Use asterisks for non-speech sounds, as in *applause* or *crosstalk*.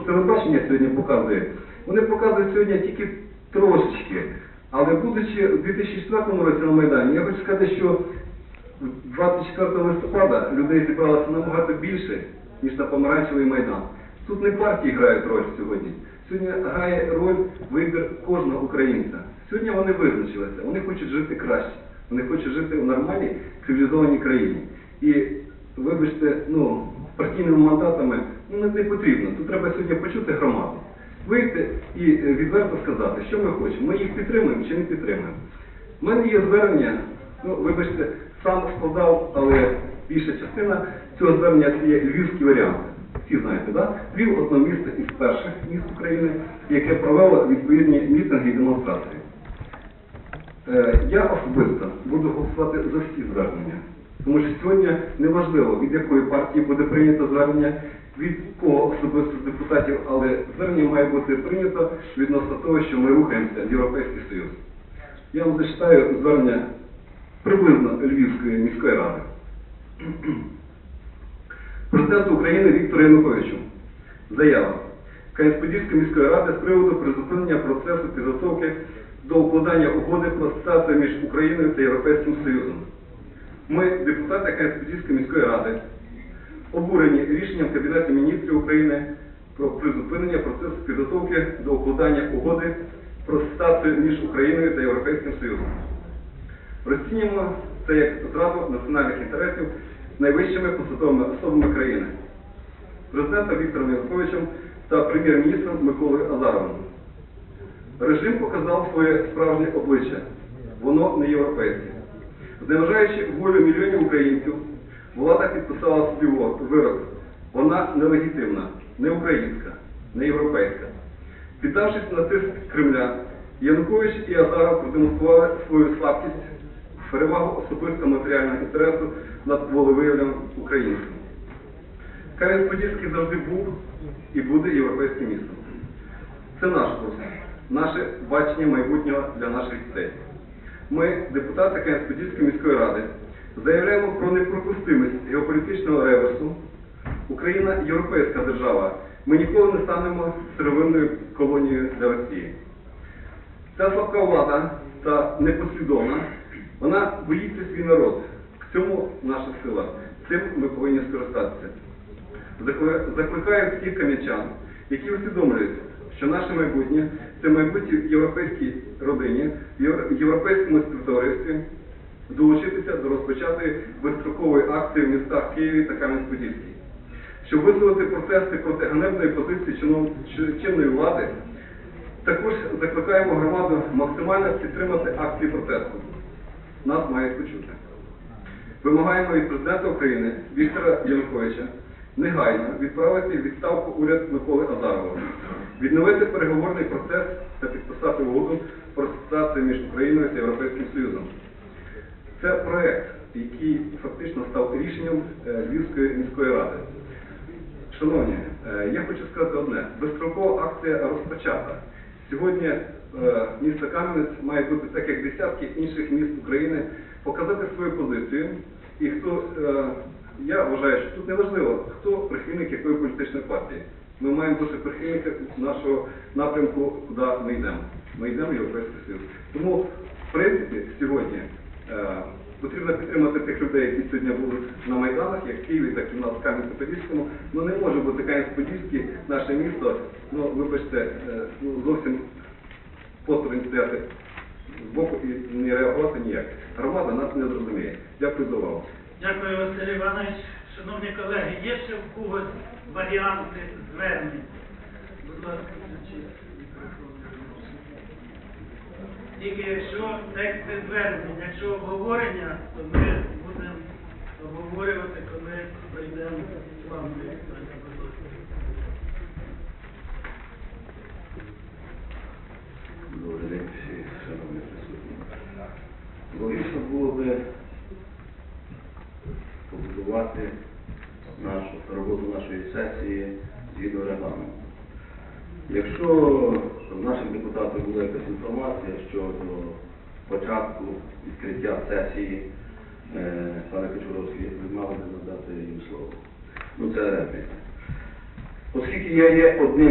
телебачення сьогодні показує, вони показують сьогодні тільки трошечки. Але будучи у 2004 році на Майдані, я хочу сказати, що 24 листопада людей зібралося набагато більше, ніж на помаранчевий майдан. Тут не партії грають роль сьогодні. Сьогодні грає роль вибір кожного українця. Сьогодні вони визначилися, вони хочуть жити краще, вони хочуть жити в нормальній цивілізованій країні. І вибачте, ну, партійними мандатами ну, не, потрібно. Тут треба сьогодні почути громаду. Вийти і е, відверто сказати, що ми хочемо. Ми їх підтримуємо чи не підтримуємо. У мене є звернення, ну, вибачте, сам складав, але більша частина цього звернення це є львівський варіант. Всі знаєте, да? Львів одне місто із перших міст України, яке провело відповідні мітинги і демонстрації. Е, Я особисто буду голосувати за всі звернення. Тому що сьогодні неважливо, від якої партії буде прийнято звернення, від кого особисто з депутатів, але звернення має бути прийнято відносно того, що ми рухаємося в Європейський Союз. Я вам зачитаю звернення приблизно Львівської міської ради. *clears throat* Президенту України Віктору Януковичу. Заява. Кам'янець-Подільської міської ради з приводу призупинення процесу підготовки до укладання угоди про асоціацію між Україною та Європейським Союзом. Ми, депутати Кам'янець-Подільської міської ради, обурені рішенням Кабінету міністрів України про призупинення процесу підготовки до укладання угоди про асоціацію між Україною та Європейським Союзом. Розцінюємо це як зраду національних інтересів з найвищими посадовими особами країни, президентом Віктором Януковичем та прем'єр-міністром Миколою Азаровим. Режим показав своє справжнє обличчя. Воно не європейське. Зневажаючи волю мільйонів українців, влада підписала собі вирок. Вона нелегітимна, не українська, не європейська. Піддавшись на тиск Кремля, Янукович і Азаров продемонстрували свою слабкість, перевагу особистого матеріального інтересу над волевиявленням українців. Кам'янець-Подільський завжди був і буде європейським містом. Це наш курс, наше бачення майбутнього для наших дітей. Ми, депутати Кам'янець-Подільської міської ради, заявляємо про неприпустимість геополітичного реверсу. Україна європейська держава. Ми ніколи не станемо сировинною колонією для Росії. Ця слабка влада та непослідовна, вона боїться свій народ. В цьому наша сила. Цим ми повинні скористатися. Закли- Закликаю всіх кам'ячан, які усвідомлюють, що наше майбутнє це майбутнє в європейській родині, в європейському співтоваристві, долучитися до розпочатої безстрокової акції в містах Києві та Кам'янець-Подільський. Щоб висловити протести проти ганебної позиції чи- чинної влади, також закликаємо громаду максимально підтримати акції протесту. Нас мають почути. Вимагаємо від президента України Віктора Януковича негайно відправити відставку уряд Миколи Азарова, відновити переговорний процес та підписати угоду про асоціацію між Україною та Європейським Союзом. Це проект, який фактично став рішенням е, Львівської міської ради. Шановні, е, я хочу сказати одне: безстрокова акція розпочата. Сьогодні е, місто Кам'янець має бути так, як десятки інших міст України, показати свою позицію. І хто я вважаю, що тут не важливо, хто прихильник якої політичної партії. Ми маємо бути прихильники нашого напрямку, куди ми йдемо. Ми йдемо в Європейський Союз. Тому, в принципі, сьогодні е, потрібно підтримати тих людей, які сьогодні були на Майданах, як в Києві, так і в нас в Кам'янці-Подільському. Ну не може бути Кам'янець-Подільський, наше місто, ну вибачте, е, ну, зовсім посторонь стояти з боку і не реагувати ніяк. Громада нас не зрозуміє. Дякую за увагу. Дякую, Василь Іванович. Шановні колеги, є ще в когось варіанти звернень? Будь ласка, включіть мікрофон. Тільки якщо тексти звернень, якщо обговорення, то ми побудувати нашу роботу нашої сесії згідно регламенту. Якщо в наших депутатів була якась інформація щодо початку відкриття сесії, е, пане Кочуровський, ви мали би надати їм слово. Ну це репліка. Оскільки я є одним